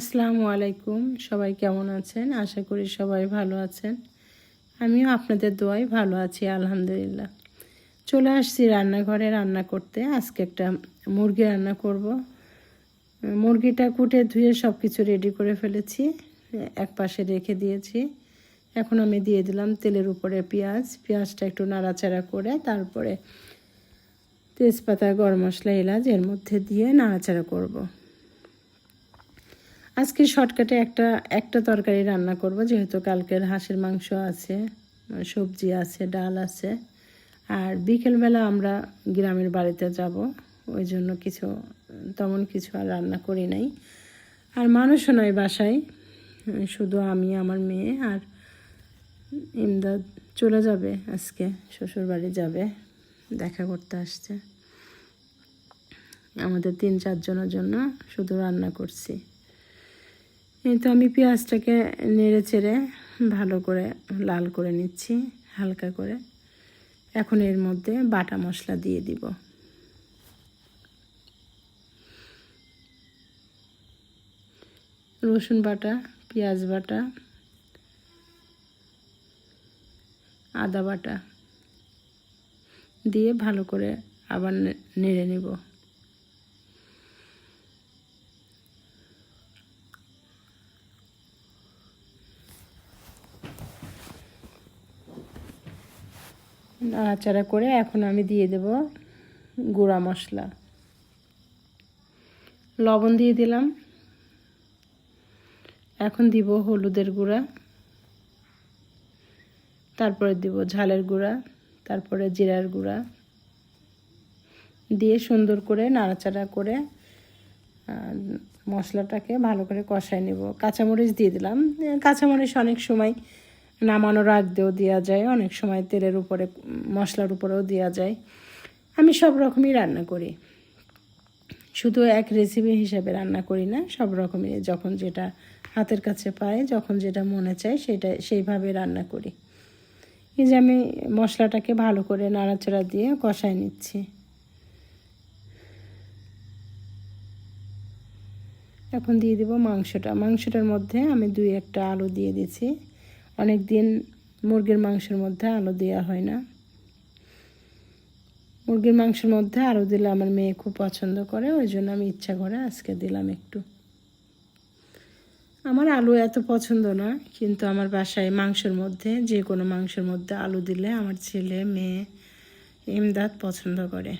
আসসালামু আলাইকুম। সবাই কেমন আছেন? আশা করি সবাই ভালো আছেন। আমিও আপনাদের দোয়াই ভালো আছি, আলহামদুলিল্লাহ। চলে আসছি রান্নাঘরে রান্না করতে। আজকে একটা মুরগি রান্না করব। মুরগিটা কুটে ধুয়ে সব কিছু রেডি করে ফেলেছি। এক পাশে রেখে দিয়েছি। এখন আমি দিয়ে দিলাম তেলের উপরে পেঁয়াজ। পেঁয়াজটা একটু নাড়াচাড়া করে তারপরে তেজপাতা, গরম মশলা, এলাচ এর মধ্যে দিয়ে নাড়াচাড়া করব। আজকে শর্টকাটে একটা একটা তরকারি রান্না করব, যেহেতু কালকের হাঁসের মাংস আছে, সবজি আছে, ডাল আছে। আর বিকেলবেলা আমরা গ্রামের বাড়িতে যাব, ওই জন্য কিছু, তেমন কিছু আর রান্না করি নাই। আর মানুষও নয় বাসায়, শুধু আমি, আমার মেয়ে আর ইমদাদ চলে যাবে আজকে শ্বশুর বাড়ি যাবে, দেখা করতে আসছে। আমাদের তিন, চারজনের জন্য শুধু রান্না করছি। তো আমি পেঁয়াজটাকে নেড়ে চেড়ে ভালো করে লাল করে নিচ্ছি, হালকা করে। এখন এর মধ্যে বাটা মশলা দিয়ে দিব। রসুন বাটা, পেঁয়াজ বাটা, আদা বাটা দিয়ে ভালো করে আবার নেড়ে নিব। নাড়াচাড়া করে এখন আমি দিয়ে দেব গুঁড়া মশলা। লবণ দিয়ে দিলাম। এখন দিব হলুদের গুঁড়া। তারপরে দিব ঝালের গুঁড়া, তারপরে জিরার গুঁড়া। দিয়ে সুন্দর করে নাড়াচাড়া করে মশলাটাকে ভালো করে কষায় নেব। কাঁচামরিচ দিয়ে দিলাম। কাঁচামরিচ অনেক সময় নামানোর আগ দিয়েও দেওয়া যায়, অনেক সময় তেলের উপরে, মশলার উপরেও দেওয়া যায়। আমি সব রকমই রান্না করি। শুধু এক রেসিপি হিসাবে রান্না করি না, সব রকমই যখন যেটা হাতের কাছে পাই, যখন যেটা মনে চায় সেটা, সেইভাবে রান্না করি। এই যে আমি মশলাটাকে ভালো করে নাড়াচাড়া দিয়ে কষায় নিচ্ছি। এখন দিয়ে দিব মাংসটা। মাংসটার মধ্যে আমি দুই একটা আলু দিয়ে দিছি অনেক দিন মুরগির মাংসের মধ্যে আলু দেওয়া হয় না। মুরগির মাংসের মধ্যে আলু দিলে আমার মেয়ে খুব পছন্দ করে, ওই জন্য আমি ইচ্ছা করে আজকে দিলাম একটু। আমার আলু এত পছন্দ না, কিন্তু আমার বাসায় মাংসের মধ্যে, যে কোনো মাংসের মধ্যে আলু দিলে আমার ছেলে, মেয়ে, ইমদাদ পছন্দ করে।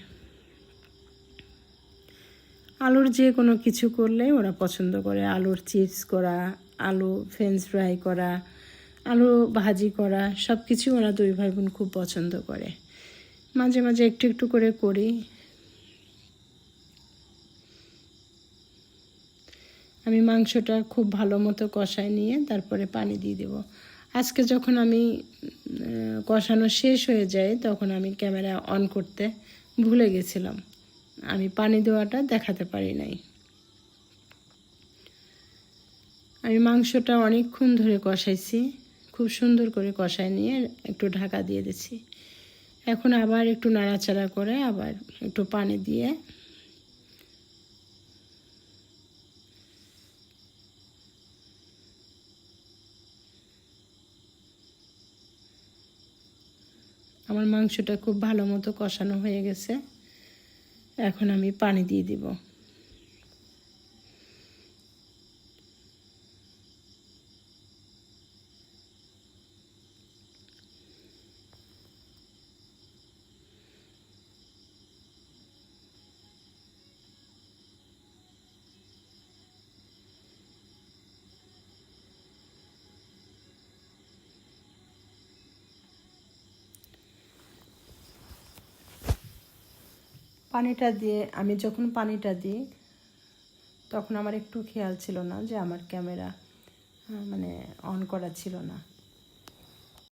আলুর যে কোনো কিছু করলে ওরা পছন্দ করে। আলুর চিপস করা, আলু ফ্রেঞ্চ ফ্রাই করা আলু ভাজি করা সব কিছু ওরা দুই ভাই বোন খুব পছন্দ করে। মাঝে মাঝে একটু একটু করে করি। আমি মাংসটা খুব ভালো মতো কষায় নিয়ে তারপরে পানি দিয়ে দেব। আজকে যখন আমি কষানো শেষ হয়ে যায়, তখন আমি ক্যামেরা অন করতে ভুলে গেছিলাম। আমি পানি দেওয়াটা দেখাতে পারি নাই। আমি মাংসটা অনেকক্ষণ ধরে কষাইছি। খুব সুন্দর করে কষায় নিয়ে একটু ঢাকা দিয়ে দিছি এখন আবার একটু নাড়াচাড়া করে আবার একটু পানি দিয়ে আমার মাংসটা খুব ভালো মতো কষানো হয়ে গেছে। এখন আমি পানি দিয়ে দিব। পানিটা দিয়ে, আমি যখন পানিটা দিই, তখন আমার একটু খেয়াল ছিল না যে আমার ক্যামেরা মানে অন করা ছিল না।